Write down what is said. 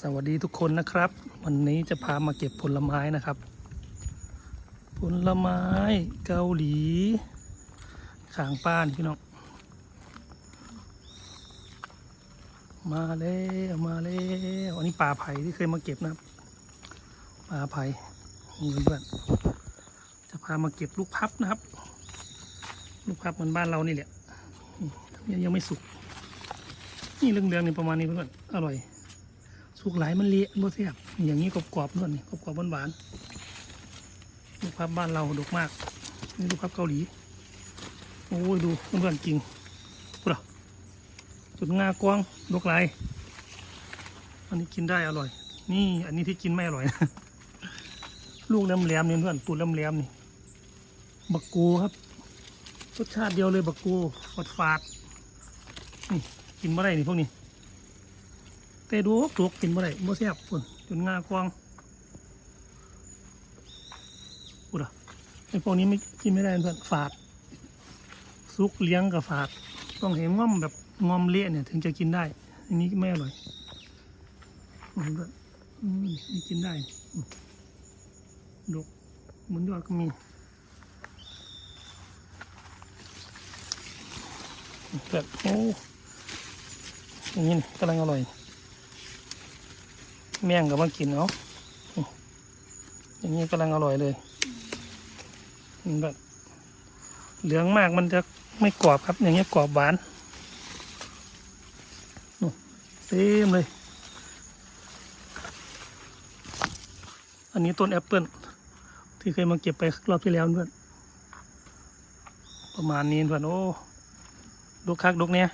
สวัสดีทุกคนนะครับ วันนี้จะพามาเก็บผลไม้นะครับ ผลไม้เกาหลีขางป้านพี่น้องมาแล้วมาแล้วอันนี้ปลาไผ่ที่เคยมาเก็บนะครับปลาไผ่นี่เพื่อนจะพามาเก็บลูกพับนะครับ ลูกพับเหมือนบ้านเรานี่แหละยังไม่สุกนี่เรื่องๆนี่ประมาณนี้เพื่อนอร่อย สุกหลายมันเละบ่แซ่บอย่างนี้กรอบๆนู่นนี่กรอบๆหวานๆลูกพับบ้านเราดกมากนี่ลูกพับเกาหลีโอ้ยดูเพื่อนๆจริงพูดอะจุดงากวางดกหลายอันนี้กินได้อร่อย นี่อันนี้ที่กินไม่อร่อยนะลูกแหลมๆนี่เพื่อนตูดแหลมๆนี่บักกูครับรสชาติเดียวเลยบักกูฝาดฝาดนี่กินบ่ได้นี่พวกนี้ แต่ดูถูกกินบ่ได้บ่แซ่บพุ่นจนงากวางพูดอะไอ้พวกนี้ไม่กินไม่ได้เพื่อนฝาด ซุกเลี้ยงกับฝาด ต้องเห็นง่อมแบบงอมเละเนี่ย ถึงจะกินได้ อันนี้ไม่อร่อยอืมด้วยอืมนี่กินได้อืมดกเหมือนยอดก็มีแบบโอ้อย่างนี้กำลังอร่อย แม่งกับมากินเนาะอย่างนี้กำลังอร่อยเลยแบบเหลืองมากมันจะไม่กรอบครับ อย่างเงี้ยกรอบหวานนู่นเต็มเลย อันนี้ต้นแอปเปิลที่เคยมาเก็บไปรอบที่แล้วเพื่อนประมาณนี้เพื่อนโอ้ดกคักดกเนี้ย